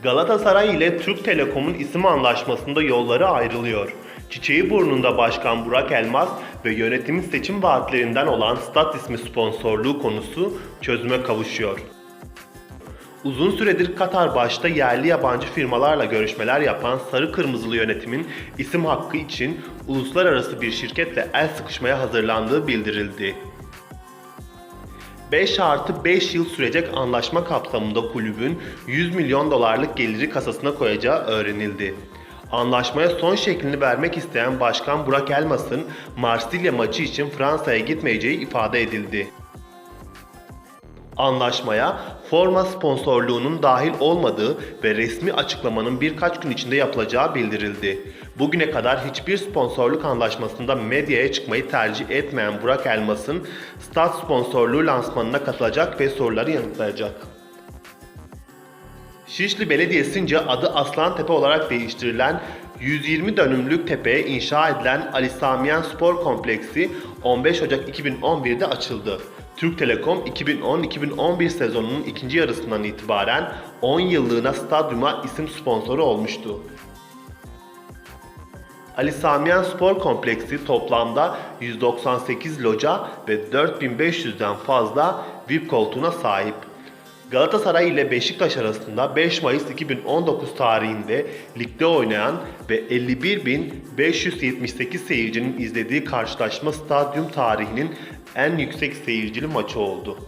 Galatasaray ile Türk Telekom'un isim anlaşmasında yolları ayrılıyor. Çiçeği burnunda Başkan Burak Elmas ve yönetimin seçim vaatlerinden olan Stat ismi sponsorluğu konusu çözüme kavuşuyor. Uzun süredir Katar başta yerli yabancı firmalarla görüşmeler yapan Sarı Kırmızılı yönetimin isim hakkı için uluslararası bir şirketle el sıkışmaya hazırlandığı bildirildi. 5 artı 5 yıl sürecek anlaşma kapsamında kulübün 100 milyon dolarlık geliri kasasına koyacağı öğrenildi. Anlaşmaya son şeklini vermek isteyen Başkan Burak Elmas'ın Marsilya maçı için Fransa'ya gitmeyeceği ifade edildi. Anlaşmaya forma sponsorluğunun dahil olmadığı ve resmi açıklamanın birkaç gün içinde yapılacağı bildirildi. Bugüne kadar hiçbir sponsorluk anlaşmasında medyaya çıkmayı tercih etmeyen Burak Elmas'ın stat sponsorluğu lansmanına katılacak ve soruları yanıtlayacak. Şişli Belediyesi'nce adı Aslantepe olarak değiştirilen 120 dönümlük tepeye inşa edilen Ali Samiyen Spor Kompleksi 15 Ocak 2011'de açıldı. Türk Telekom 2010-2011 sezonunun ikinci yarısından itibaren 10 yıllığına stadyuma isim sponsoru olmuştu. Ali Samiyen Spor Kompleksi toplamda 198 loca ve 4500'den fazla VIP koltuğuna sahip. Galatasaray ile Beşiktaş arasında 5 Mayıs 2019 tarihinde ligde oynayan ve 51.578 seyircinin izlediği karşılaşma stadyum tarihinin en yüksek seyircili maçı oldu.